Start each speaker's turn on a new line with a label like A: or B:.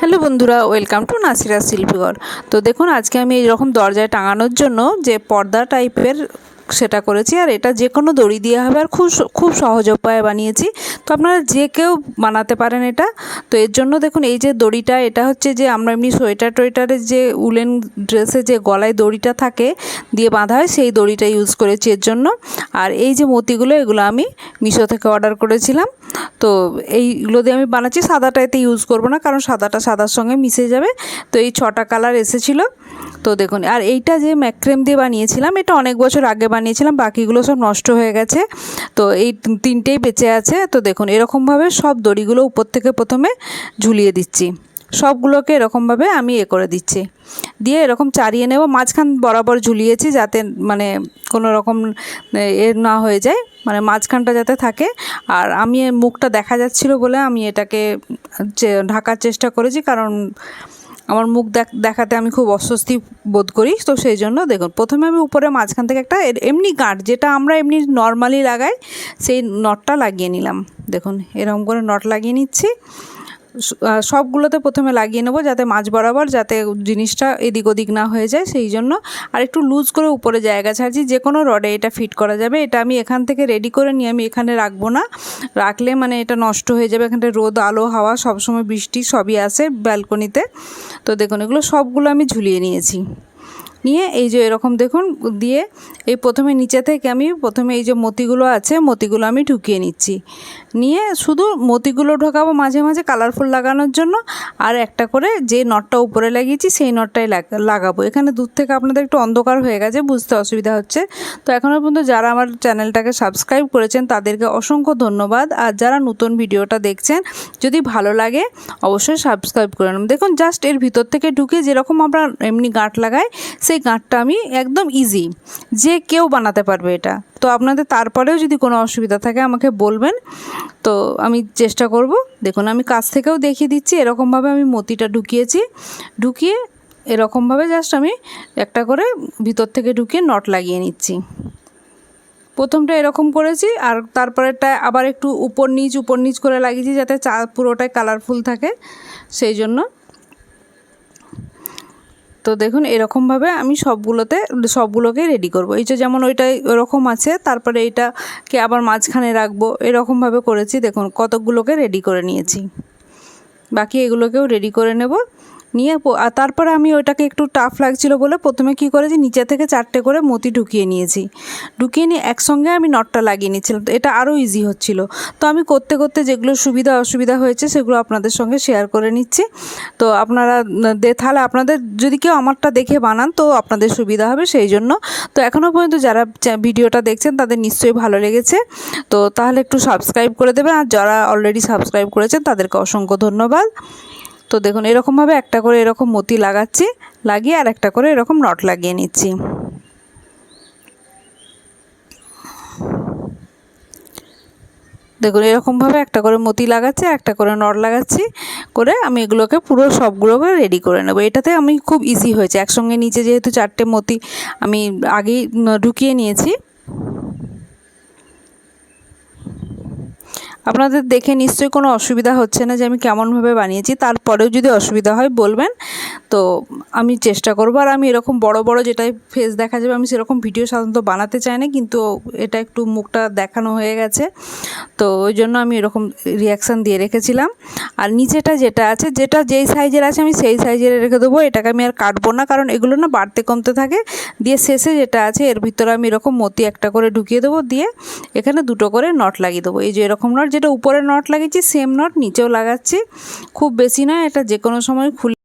A: Hello বন্ধুরা, welcome to Nasira শিল্পীঘর। তো দেখুন, আজকে আমি এইরকম দরজায় টাঙানোর জন্য যে পর্দা টাইপের সেটা করেছি, আর এটা যে কোনো দড়ি দিয়ে হবে, আর খুব খুব সহজ উপায়ে বানিয়েছি। তো আপনারা যে কেউ বানাতে পারেন এটা। তো এর জন্য দেখুন, এই যে দড়িটা, এটা হচ্ছে যে আমরা এমনি সোয়েটার টোয়েটারের যে উলেন ড্রেসে যে গলায় দড়িটা থাকে, দিয়ে বাঁধা হয়, সেই দড়িটা ইউজ করেছি এর জন্য। আর এই যে মতিগুলো, এগুলো আমি মিশো থেকে অর্ডার করেছিলাম। তো এইগুলো দিয়ে আমি বানাচ্ছি। সাদাটা এতে ইউজ করব না, কারণ সাদাটা সাদার সঙ্গে মিশে যাবে। তো এই ছটা কালার এসেছিল। তো দেখুন, আর এইটা যে ম্যাক্রেম দিয়ে বানিয়েছিলাম, এটা অনেক বছর আগে বানিয়েছিলাম, বাকিগুলো সব নষ্ট হয়ে গেছে। তো এই তিনটেই বেঁচে আছে। তো দেখুন, এরকমভাবে সব দড়িগুলো উপর থেকে প্রথমে ঝুলিয়ে দিচ্ছি। সবগুলোকে এরকমভাবে আমি এ করে দিচ্ছি। দিয়ে এরকম চারিয়ে নেব, মাঝখান বরাবর ঝুলিয়েছি যাতে মানে কোনো রকম, এ না হয়ে যায়। মানে মাঝখানটা যাতে থাকে। আর আমি মুখটা দেখা যাচ্ছিল বলে আমি এটাকে ঢাকার চেষ্টা করেছি, কারণ আমার মুখ দেখ- দেখাতে আমি খুব অস্বস্তি বোধ করি। তো সেই জন্য দেখুন, প্রথমে আমি উপরে মাঝখান থেকে একটা এমনি গাঁট, যেটা আমরা এমনি নর্মালি লাগাই, সেই নটটা লাগিয়ে নিলাম। দেখুন, এরকম করে নট লাগিয়ে নিচ্ছি। সবগুলোতে প্রথমে লাগিয়ে নেব যাতে মাছ বরাবর যাতে জিনিসটা এদিক ওদিক না হয়ে যায়, সেই জন্য। আর একটু লুজ করে উপরে জায়গা ছাড়ছি, যে কোনো রডে এটা ফিট করা যাবে। এটা আমি এখান থেকে রেডি করে নিয়ে আমি এখানে রাখব না। রাখলে মানে এটা নষ্ট হয়ে যাবে, এখানটা রোদ, আলো, হাওয়া, সবসময় বৃষ্টি সবই আসে ব্যালকনিতে তো দেখুন এগুলো সবগুলো আমি ঝুলিয়ে নিয়েছি। নিয়ে এই যে এরকম দেখুন দিয়ে এই প্রথমে নিচে থেকে আমি প্রথমে এই যে মতিগুলো আছে, মতিগুলো আমি ঢুকিয়ে নিচ্ছি। নিয়ে শুধু মতিগুলো ঢোকাবো মাঝে মাঝে কালারফুল লাগানোর জন্য আর একটা করে যে নটটা উপরে লাগিয়েছি সেই নটটাই লাগ- লাগাবো। এখানে দূর থেকে আপনাদের একটু অন্ধকার হয়ে গেছে, বুঝতে অসুবিধা হচ্ছে। তো এখনও পর্যন্ত যারা আমার চ্যানেলটাকে সাবস্ক্রাইব করেছেন তাদেরকে অসংখ্য ধন্যবাদ। আর যারা নতুন ভিডিওটা দেখছেন, যদি ভালো লাগে অবশ্যই সাবস্ক্রাইব করে নেবেন। দেখুন জাস্ট এর ভিতর থেকে ঢুকে যেরকম আমরা এমনি গাঁট লাগাই, সেই গাঁটটা আমি একদম ইজি যে কেউ বানাতে পারবে এটা। তো আপনাদের তারপরেও যদি কোনো অসুবিধা থাকে আমাকে বলবেন। তো আমি চেষ্টা করব। দেখুন, আমি কাছ থেকেও দেখিয়ে দিচ্ছি, এরকমভাবে আমি মতিটা ঢুকিয়েছি। ঢুকিয়ে এরকমভাবে জাস্ট আমি একটা করে ভিতর থেকে ঢুকিয়ে নট লাগিয়ে নিচ্ছি। প্রথমটা এরকম করেছি, আর তারপরেরটা আবার একটু উপর নিচ উপর নিচ করে লাগিয়েছি যাতে চা পুরোটাই কালারফুল থাকে। সেই জন্য তো দেখুন, এরকমভাবে আমি সবগুলোতে, সবগুলোকে রেডি করব। এই যে যেমন ওইটাই ওরকম আছে, তারপরে এইটাকে আবার মাঝখানে রাখব, এরকমভাবে করেছি। দেখুন কতকগুলোকে রেডি করে নিয়েছি। বাকি এগুলোকেও রেডি করে নেব। নিয়ে আর তারপরে আমি ওইটাকে একটু টাফ লাগছিল বলে প্রথমে কি করেছি, নিচে থেকে চারটে করে মতি ঢুকিয়ে নিয়েছি। ঢুকিয়ে নিয়ে একসঙ্গে আমি নটটা লাগিয়ে নিচ্ছিলাম। তো এটা আরও ইজি হচ্ছিল। তো আমি করতে করতে যেগুলো সুবিধা অসুবিধা হয়েছে সেগুলো আপনাদের সঙ্গে শেয়ার করে নিচ্ছি। তো আপনারা, দে তাহলে আপনাদের যদি কেউ আমারটা দেখে বানান, তো আপনাদের সুবিধা হবে সেই জন্য। তো এখনও পর্যন্ত যারা ভিডিওটা দেখছেন, তাদের নিশ্চয়ই ভালো লেগেছে। তো তাহলে একটু সাবস্ক্রাইব করে দেবেন। আর যারা অলরেডি সাবস্ক্রাইব করেছেন, তাদেরকে অসংখ্য ধন্যবাদ। তো দেখুন, এরকমভাবে একটা করে এরকম মতি লাগাচ্ছি, লাগিয়ে আর একটা করে এরকম নট লাগিয়ে নিচ্ছি। দেখুন, এরকমভাবে একটা করে মতি লাগাচ্ছি আর একটা করে নট লাগাচ্ছি, করে আমি এগুলোকে পুরো সবগুলোকে রেডি করে নেব। এটাতে আমি খুব ইজি হয়েছে। একসঙ্গে নিচে যেহেতু চারটে মতি আমি আগেই ঢুকিয়ে নিয়েছি আপনাদের দেখে নিশ্চয়ই কোনো অসুবিধা হচ্ছে না যে আমি কেমনভাবে বানিয়েছি, তারপরেও যদি অসুবিধা হয় বলবেন। তো আমি চেষ্টা করব আর আমি এরকম বড় বড় যেটাই ফেস দেখা যাবে, আমি সেরকম ভিডিও সাধারণত বানাতে চাই না, কিন্তু এটা একটু মুখটা দেখানো হয়ে গেছে। তো ওই জন্য আমি এরকম রিয়াকশান দিয়ে রেখেছিলাম। আর নিচেটা যেটা আছে, যেটা যেই সাইজের আছে আমি সেই সাইজের রেখে দেবো, এটাকে আমি আর কাটবো না, কারণ এগুলো না বাড়তে কমতে থাকে। দিয়ে শেষে যেটা আছে, এর ভিতরে আমি এরকম মতি একটা করে ঢুকিয়ে দেবো, দিয়ে এখানে দুটো করে নট লাগিয়ে দেবো। এই যে এরকম নট যেটা উপরে নট লাগিয়েছি সেম নট নিচেও লাগাচ্ছি। খুব বেশি নয়, এটা যে কোনো সময় খুলে